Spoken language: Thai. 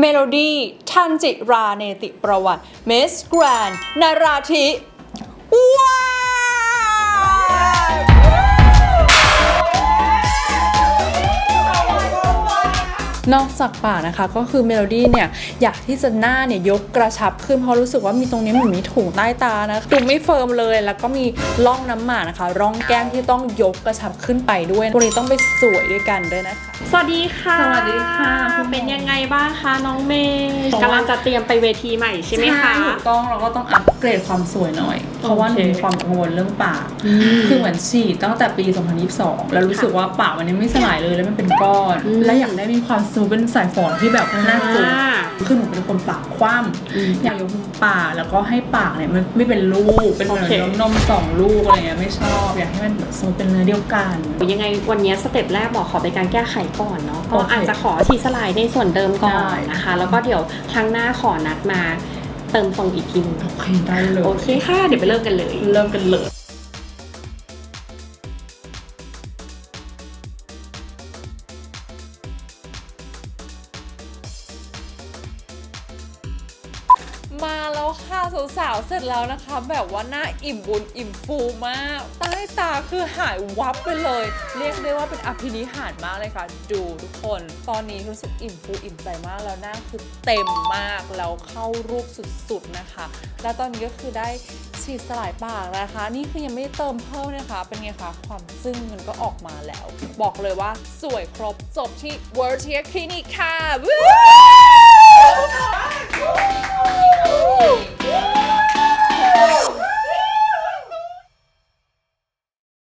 เมโลดี้ทันจิราเนติประวัติ เมสแกรนนาราธิว้า นอกจากปากนะคะ ก็คือเมโลดี้เนี่ยอยากที่จะหน้าเนี่ยยกกระชับขึ้นเพราะรู้สึกว่ามีตรงนี้เหมือนมีถุงใต้ตานะดูไม่เฟิร์มเลยแล้วก็มีร่องน้ำหมากนะคะ ร่องแก้มที่ต้องยกกระชับขึ้นไปด้วยตรงนี้ต้องไปสวยด้วยกันด้วยนะคะ สวัสดีค่ะสวัสดีค่ะคุณหมอเป็นยังไงบ้างคะน้องเมย์กำลังจะเตรียมไปเวทีใหม่ใช่ไหมคะถูกต้องเราก็ต้องอัปเกรดความสวยหน่อย เพราะว่าหนูโอเคมีความกังวลเรื่องปาก คือเหมือนฉีดตั้งแต่ปี 2022 แล้วรู้สึกว่าปากมันยังไม่สลายเลยแล้วมันเป็นก้อนอืมและอยากได้มีความสมูทเป็นสายฝอนที่แบบน่าจูบอ่าคือหนูเป็นคนปากคว่อืมำอยากยกปากแล้วก็ให้ปากเนี่ยมันไม่เป็นลูก เป็นเหมือนโอเคนมนมสองลูกอะไรเงี้ยไม่ชอบ อยากให้มันแบบสมูทเป็นเนื้อเดียวกัน ยังไงวันนี้สเต็ปแรกหมอขอเป็นการแก้ไขก่อนเนาะก็โอเคอาจจะขอฉีดสลายในส่วนเดิมก่อนได้นะคะ แล้วก็เดี๋ยวครั้งหน้าขอนัดมาเติมทรงอีกทีหนึงโอเคได้เลย โอเคค่ะ เดี๋ยวไปเริ่มกันเลย เริ่มกันเลย มาแล้วค่ะสาวๆเสร็จแล้วนะคะ แบบว่าหน้าอิ่มบุญอิ่มฟูมากใต้ตาคือหายวับไปเลย เรียกได้ว่าเป็นอภินิหารมากเลยค่ะ ดูทุกคน ตอนนี้รู้สึกอิ่มฟูอิ่มใจมากแล้วหน้าคือเต็มมากแล้วเข้ารูปสุดๆนะคะ แล้วตอนนี้ก็คือได้ฉีดสลายปากนะคะ นี่คือยังไม่ได้เติมเพิ่มนะคะ เป็นไงคะความซึ้งมันก็ออกมาแล้ว บอกเลยว่าสวยครบจบที่ World Tear Clinic ค่ะ